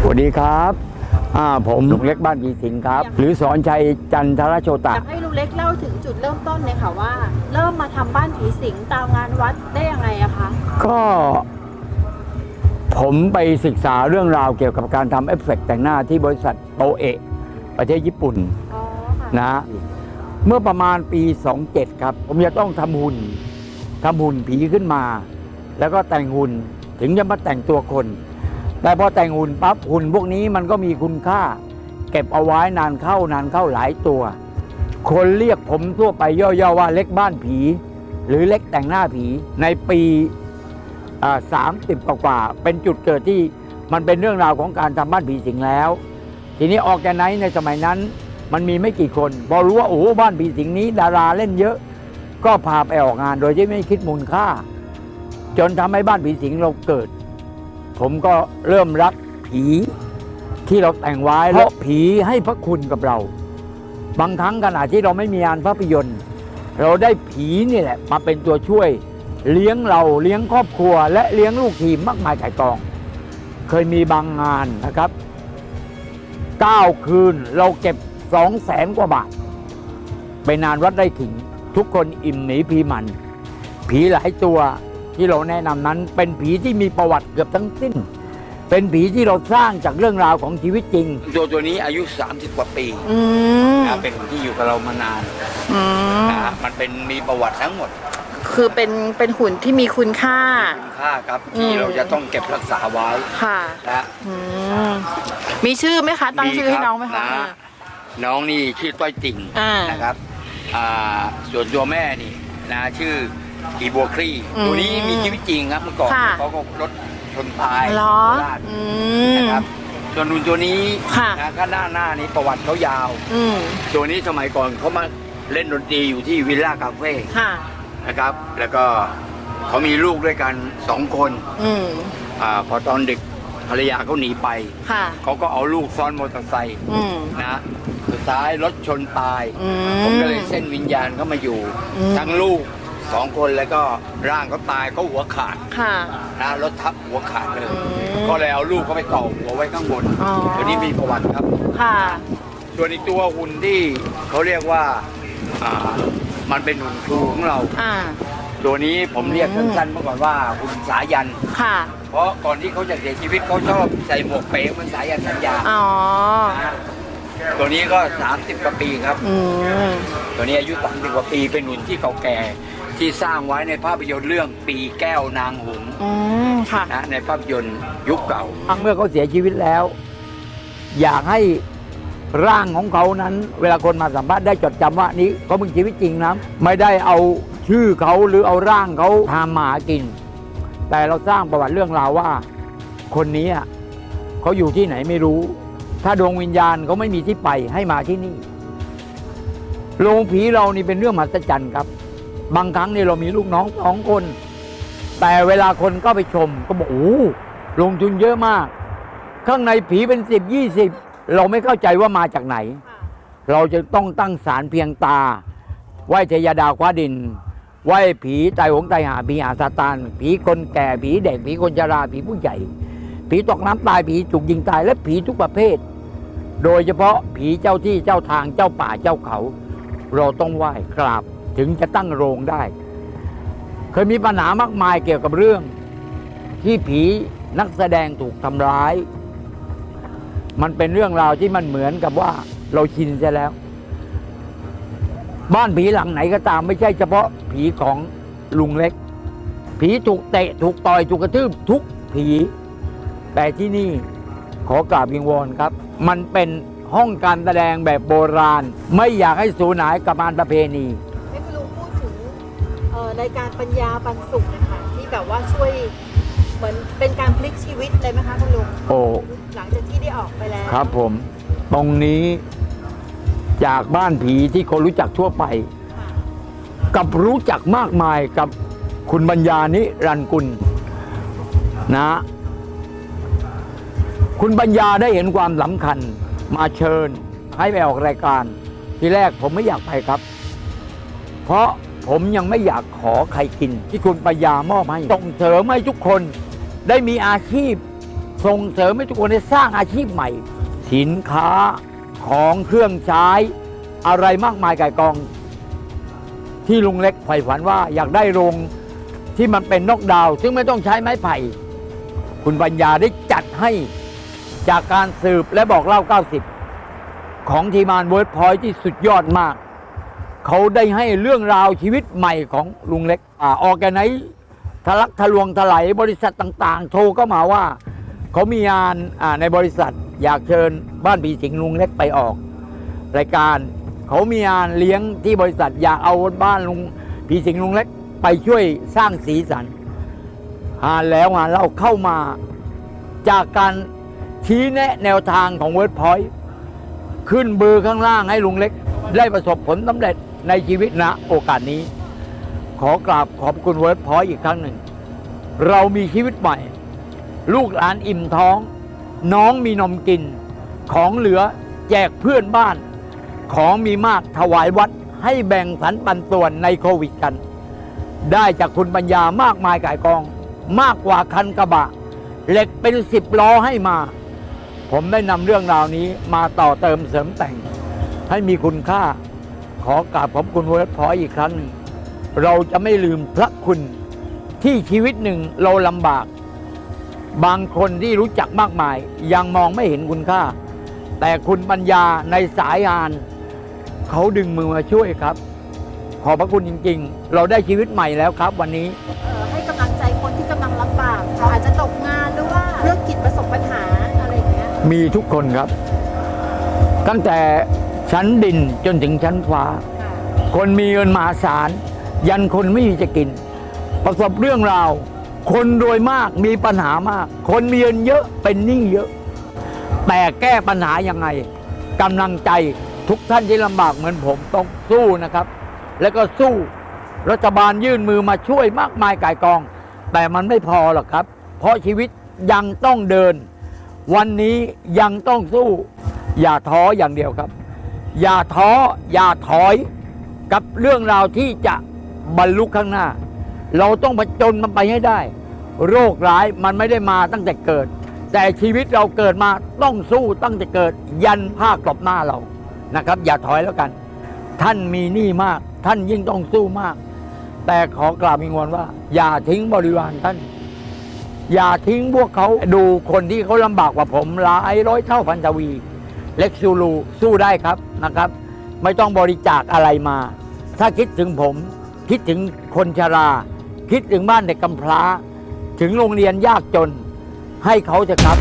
สวัสดีครับอ่าผมลุงเล็กบ้านพีสิงห์ครับ หรือสอนชัยจันทรโชอตะยากให้ลุงเล็กเล่าถึงจุดเริ่มต้นเลยค่ะว่า เริ่มมาทำบ้านผีสิงตามงานวัดได้ยังไงอะคะก็ผมไปศึกษาเรื่องราวเกี่ยวกับการทำเอฟเฟกต์แต่งหน้าที่บริษัทโตเอะประเทศญี่ปุ่นอ๋อค่ะนะเมื่อประมาณปี 27 ครับ ผมจะต้องทำหุ่นทำหุ่นผีขึ้นมา แล้วก็แต่งหุ่น ถึงจะมาแต่งตัวคน แต่พอแต่งหุ่นปั๊บหุ่นพวกนี้มันก็มีคุณค่า เก็บเอาไว้นานเข้านานเข้าหลายตัว คนเรียกผมทั่วไปย่อๆว่าเล็กบ้านผี หรือเล็กแต่งหน้าผีในปีสามสิบกว่าเป็นจุดเกิดที่มันเป็นเรื่องราวของการทำบ้านผีสิงแล้ว ทีนี้ออกแกไนในสมัยนั้นมันมีไม่กี่คน พอรู้ว่าโอ้บ้านผีสิงนี้ ดาราเล่นเยอะ ก็พาไปออกงานโดยที่ไม่คิดมูลค่า จนทำให้บ้านผีสิงเราเกิด ผมก็เริ่มรักผีที่เราแต่งไว้เพราะผีให้พระคุณกับเรา บางครั้งขณะที่เราไม่มีงานภาพยนตร์ เราได้ผีนี่แหละ มาเป็นตัวช่วย เลี้ยงเราเลี้ยงครอบครัว และเลี้ยงลูกทีมมากมายไก่ายกอง เคยมีบางงานนะครับ9คืนเราเก็บ2 0 0แสนกว่าบาท ไปนานวัดไร่ขิงทุกคนอิ่มหนีผีมัน ผีหลายตัว ที่เราแนะนำนั้น เป็นผีที่มีประวัติเกือบทั้งสิ้น เป็นผีที่เราสร้างจากเรื่องราวของชีวิตจริง ตัวตัวนี้อายุ 30 กว่าปีอืมนะเป็นที่อยู่กับเรามานานอืมนะฮะมันเป็นมีประวัติทั้งหมดคือเป็นเป็นหุ่นที่มีคุณค่า คุณค่าครับอืที่มเราจะต้องเก็บรักษาไว้ค่ะนะอืมมีชื่อไหมคะ ตั้งชื่อให้น้องไหมคะนะน้องนี่ชื่อต้อยติ่งอ่านนะครับอ่าส่วนตัวแม่นี่นะชื่อ อีบัวคลี่อืมตัวนี้มีชีวิตจริงครับเมื่อก่อนค่ะ เขาก็รถชนตายเหรอโคราชอืม นะครับส่วนนุ่นตัวนี้ค่ะ นะก็หน้าหน้านี้ประวัติเขายาว อืมตัวนี้สมัยก่อนเขามาเล่นดนตรีอยู่ที่วิลล่าคาเฟ่ค่ะ นะครับ แล้วก็เขามีลูกด้วยกันสองคนอืมอาพอตอนดึกภรรยาเขาหนีไป ค่ะ เขาก็เอาลูกซ้อนมอเตอร์ไซค์อืม นะสุดท้ายรถชนตาย อืม ผมก็เลยเส้นวิญญาณเขามาอยู่ อืม ทั้งลูก สองคนแล้วก็ร่างเขาตายเขาหัวขาดค่ะ นะรถทับหัวขาดเลยอืมก็เลยเอาลูกเขาไปต่อหัวไว้ข้างบนอ๋อตัวนี้มีประวัติครับ ค่ะ ส่วนอีกตัวหุ่นที่เขาเรียกว่าอ่า มันเป็นหุ่นครูของเรา อ่า ตัวนี้ผมเรียกอืมสั้นๆเมื่อก่อนว่าหุ่นสายัน ค่ะ เพราะก่อนที่เขาจะเสียชีวิตเขาชอบใส่หมวกเป๋เหมันสายันสัญญาอ๋อนะตัวนี้ก็ 30กว่าปีครับ อืม ตัวนี้อายุ30กว่าปีเป็นหุ่นที่เก่าแก่ ที่สร้างไว้ในภาพยนตร์เรื่องปีแก้วนางหงส์อืมค่ะ นะในภาพยนตร์ยุคเก่า เมื่อเขาเสียชีวิตแล้ว อยากให้ร่างของเขานั้น เวลาคนมาสัมภาษณ์ได้จดจำว่านี่เขาเป็นชีวิตจริงนะไม่ได้เอาชื่อเขาหรือเอาร่างเขาทำหมากิน แต่เราสร้างประวัติเรื่องราวว่า คนนี้อะเขาอยู่ที่ไหนไม่รู้ ถ้าดวงวิญญาณเขาไม่มีที่ไปให้มาที่นี่โรงผีเรานี่เป็นเรื่องมหัศจรรย์ครับ บางครั้งนี่เรามีลูกน้องสองคน แต่เวลาคนก็ไปชมก็บอกโอ้ลงทุนเยอะมาก ข้างในผีเป็นสิบยี่สิบเราไม่เข้าใจว่ามาจากไหน เราจะต้องตั้งศาลเพียงตา ไหว้เทยดาคว้าดิน ไหว้ผีตายหงตายหาผีหาซาตาน ผีคนแก่ผีเด็กผีคนชราผีผู้ใหญ่ ผีตกน้ำตายผีถูกยิงตายและผีทุกประเภท โดยเฉพาะผีเจ้าที่เจ้าทางเจ้าป่าเจ้าเขา เราต้องไหว้กราบ ถึงจะตั้งโรงได้ เคยมีปัญหามากมายเกี่ยวกับเรื่อง ที่ผีนักแสดงถูกทำร้าย มันเป็นเรื่องราวที่มันเหมือนกับว่าเราชินซะแล้ว บ้านผีหลังไหนก็ตามไม่ใช่เฉพาะผีของลุงเล็ก ผีถูกเตะถูกต่อยถูกกระทืบทุกผี แต่ที่นี่ขอกราบวิงวอนครับ มันเป็นห้องการแสดงแบบโบราณ ไม่อยากให้สูญหายกับงานประเพณี รายการปัญญาปันสุขนะคะที่แบบว่าช่วยเหมือนเป็นการพลิกชีวิตเลยไหมคะคุณลุงโอ้หลังจากที่ได้ออกไปแล้วครับผม ตรงนี้จากบ้านผีที่คนรู้จักทั่วไปค่ะกับรู้จักมากมายกับคุณบัญญานิรันดร์กุลนะ คุณปัญญาได้เห็นความสำคัญมาเชิญให้ไปออกรายการ ทีแรกผมไม่อยากไปครับ เพราะ ผมยังไม่อยากขอใครกิน ที่คุณปัญญามอบให้ส่งเสริมให้ทุกคนได้มีอาชีพ ส่งเสริมให้ทุกคนได้สร้างอาชีพใหม่ สินค้าของเครื่องใช้อะไรมากมายไก่ายกอง ที่ลุงเล็กใฝ่ฝันว่าอยากได้โรงที่มันเป็นนกดาว ซึ่งไม่ต้องใช้ไม้ไผ่ คุณปัญญาได้จัดให้จากการสืบและบอกเล่า 90 ของทีมงานเวิร์ดพอยที่สุดยอดมาก เขาได้ให้เรื่องราวชีวิตใหม่ของลุงเล็กอ่าออกแกไนทะลักทะลวงถลายบริษัทต่างๆ โทรก็มาว่า เขามีงานอ่าในบริษัท อยากเชิญบ้านผีสิงลุงเล็กไปออก รายการเขามีงานเลี้ยงที่บริษัทอยากเอาบ้านลุงผีสิงลุงเล็กไปช่วยสร้างสีสันหาแล้วงานเราเข้ามาจากการชี้แนะแนวทางของเวิร์ดพอยต์ขึ้นเบอร์ข้างล่างให้ลุงเล็ก ได้ประสบผลสำเร็จ ในชีวิตณโอกาสนี้ ขอกราบขอบคุณเวิร์ดพอยอีกครั้งหนึ่ง เรามีชีวิตใหม่ ลูกหลานอิ่มท้อง น้องมีนมกิน ของเหลือแจกเพื่อนบ้าน ของมีมากถวายวัดให้แบ่งสรรปันส่วนในโควิดกัน ได้จากคุณปัญญามากมายก่ายกอง มากกว่าคันกระบะ เหล็กเป็นสิบล้อให้มา ผมได้นำเรื่องราวนี้มาต่อเติมเสริมแต่งให้มีคุณค่า ขอกราบขอบคุณเวิร์ดพอยต์อีกครั้งหนึ่งเราจะไม่ลืมพระคุณที่ชีวิตหนึ่งเราลำบาก บางคนที่รู้จักมากมาย ยังมองไม่เห็นคุณค่า แต่คุณปัญญาในสายงาน เขาดึงมือมาช่วยครับ ขอบพระคุณจริง ๆ เราได้ชีวิตใหม่แล้วครับ วันนี้เอ่อให้กำลังใจคนที่กำลังลำบากค่ะอาจจะตกงานหรือว่าธุรกิจประสบปัญหาอะไรอย่างเงี้ยมีทุกคนครับ ตั้งแต่ ชั้นดินจนถึงชั้นฟ้าค่ะคนมีเงินมหาศาล ยันคนไม่มีจะกิน ประสบเรื่องราว คนรวยมากมีปัญหามาก คนมีเงินเยอะเป็นหนี้เยอะ แต่แก้ปัญหายังไงกำลังใจทุกท่านที่ลำบากเหมือนผมต้องสู้นะครับ แล้วก็สู้รัฐบาลยื่นมือมาช่วยมากมายก่ายกอง แต่มันไม่พอหรอกครับ เพราะชีวิตยังต้องเดิน วันนี้ยังต้องสู้ อย่าท้ออย่างเดียวครับ อย่าท้ออย่าถอยกับเรื่องราวที่จะบรรลุข้างหน้า เราต้องผจญมันไปให้ได้ โรคร้ายมันไม่ได้มาตั้งแต่เกิด แต่ชีวิตเราเกิดมาต้องสู้ตั้งแต่เกิด ยันผ้ากรอบหน้าเรานะครับ อย่าถอยแล้วกัน ท่านมีหนี้มาก ท่านยิ่งต้องสู้มาก แต่ขอกราบมีงวนว่า อย่าทิ้งบริวารท่าน อย่าทิ้งพวกเขาดูคนที่เขาลำบากกว่าผมหลายร้อยเท่าพันทวี เล็กซูลูสู้ได้ครับนะครับ ไม่ต้องบริจาคอะไรมา ถ้าคิดถึงผม คิดถึงคนชรา คิดถึงบ้านเด็กกำพร้า ถึงโรงเรียนยากจน ให้เขาเถอะครับ